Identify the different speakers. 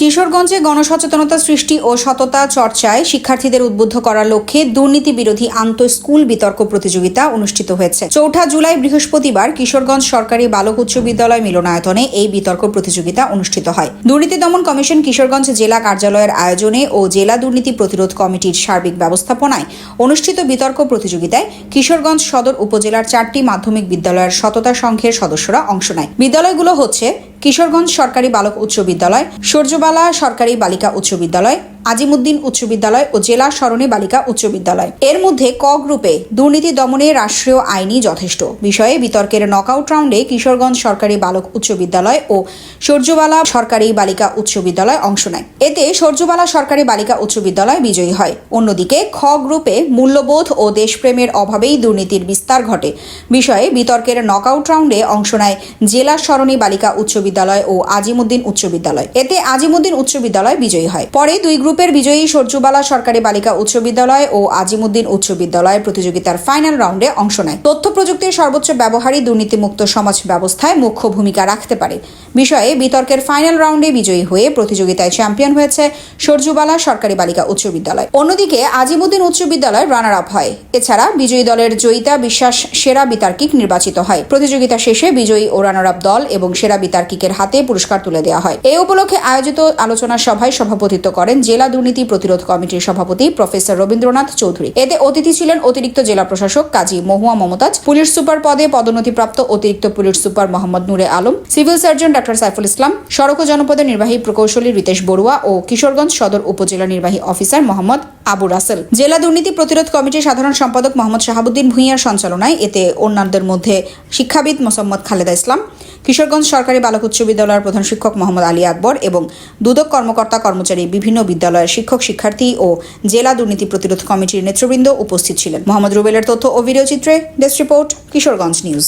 Speaker 1: কিশোরগঞ্জে গণসচেতনতা সৃষ্টি ও সততা চর্চায় শিক্ষার্থীদের উদ্বুদ্ধ করার লক্ষ্যে দুর্নীতি বিরোধী আন্ত স্কুল বিতর্ক প্রতিযোগিতা অনুষ্ঠিত হয়েছে। চৌঠা জুলাই বৃহস্পতিবার কিশোরগঞ্জ সরকারি বালক উচ্চ বিদ্যালয় মিলনায়তনে এই বিতর্ক প্রতিযোগিতা অনুষ্ঠিত হয়। দুর্নীতি দমন কমিশন কিশোরগঞ্জ জেলা কার্যালয়ের আয়োজনে ও জেলা দুর্নীতি প্রতিরোধ কমিটির সার্বিক ব্যবস্থাপনায় অনুষ্ঠিত বিতর্ক প্রতিযোগিতায় কিশোরগঞ্জ সদর উপজেলার চারটি মাধ্যমিক বিদ্যালয়ের সততা সংঘের সদস্যরা অংশ নেয়। বিদ্যালয়গুলো হচ্ছে কিশোরগঞ্জ সরকারি বালক উচ্চ বিদ্যালয় সূর্যবালা সরকারি বালিকা উচ্চ বিদ্যালয় আজিমুদ্দিন উচ্চ বিদ্যালয় ও জেলা সরণি বালিকা উচ্চ বিদ্যালয়। এর মধ্যে ক গ্রুপে দুর্নীতি দমনে রাষ্ট্রীয় আইনই যথেষ্ট। বিষয়ে বিতর্কের নকআউট রাউন্ডে কিশোরগঞ্জ সরকারি বালক উচ্চ বিদ্যালয় ও সূর্যবালা সরকারি বালিকা উচ্চ বিদ্যালয় অংশ নেয়। এতে সূর্যবালা সরকারি বালিকা উচ্চ বিদ্যালয় বিজয়ী হয়। অন্যদিকে খ গ্রুপে মূল্যবোধ ও দেশপ্রেমের অভাবেই দুর্নীতির বিস্তার ঘটে। বিষয়ে বিতর্কের নকআউট রাউন্ডে অংশ নেয় জেলা সরণি বালিকা উচ্চ বিদ্যালয় ও আজিমুদ্দিন উচ্চ বিদ্যালয়। এতে আজিমুদ্দিন উচ্চ বিদ্যালয় বিজয়ী হয়। পরে দুই গ্রুপের বিজয়ী সূর্যবালা সরকারি বালিকা উচ্চ বিদ্যালয় ও আজিমুদ্দিন উচ্চ বিদ্যালয় প্রতিযোগিতার ফাইনাল রাউন্ডে অংশ নেয়। তথ্য প্রযুক্তির সর্বোচ্চ ব্যবহারই দুর্নীতিমুক্ত সমাজ ব্যবস্থায় মুখ্য ভূমিকা রাখতে পারে। বিষয়ে বিতর্কের ফাইনাল রাউন্ডে বিজয়ী হয়ে প্রতিযোগিতায় চ্যাম্পিয়ন হয়েছে সূর্যবালা সরকারি বালিকা উচ্চ বিদ্যালয়। অন্যদিকে আজিমুদ্দিন উচ্চ বিদ্যালয় রানার আপ হয়। এছাড়া বিজয়ী দলের জয়িতা বিশ্বাস সেরা বিতার্কিক নির্বাচিত হয়। প্রতিযোগিতা শেষে বিজয়ী ও রানার আপ দল এবং সেরা বিতার্কিকের হাতে পুরস্কার তুলে দেওয়া হয়। এই উপলক্ষে আয়োজিত আলোচনা সভায় সভাপতিত্ব করেন জেলা দুর্নীতি প্রতিরোধ কমিটির সভাপতি প্রফেসর রবীন্দ্রনাথ চৌধুরী। এতে অতিথি ছিলেন অতিরিক্ত জেলা প্রশাসক কাজী মহুয়া মমতাজ, পুলিশ সুপার পদে পদোন্নতিপ্রাপ্ত অতিরিক্ত police super Mohammad Nure Alam, civil surgeon doctor Saiful Islam, সড়ক জনপদের নির্বাহী প্রকৌশলী রিতেশ বড়ুয়া ও কিশোরগঞ্জ সদর উপজেলা নির্বাহী অফিসার মোহাম্মদ আবু রাসেল। জেলা দুর্নীতি প্রতিরোধ কমিটির সাধারণ সম্পাদক মোহাম্মদ শাহাবুদ্দিন ভূঁইয়ার সঞ্চালনায় এতে অন্যান্যদের মধ্যে শিক্ষাবিদ মোসাম্মদ খালেদা ইসলাম, কিশোরগঞ্জ সরকারি বালক উচ্চ বিদ্যালয়ের প্রধান শিক্ষক মোহাম্মদ আলী আকবর এবং দুদক কর্মকর্তা কর্মচারী বিভিন্ন বিদ্যালয়ের শিক্ষক, শিক্ষার্থী ও জেলা দুর্নীতি প্রতিরোধ কমিটির নেতৃবৃন্দ উপস্থিত ছিলেন। মোহাম্মদ রুবেলের তথ্য ও ভিডিও চিত্রে ডেস্ক রিপোর্ট, কিশোরগঞ্জ নিউজ।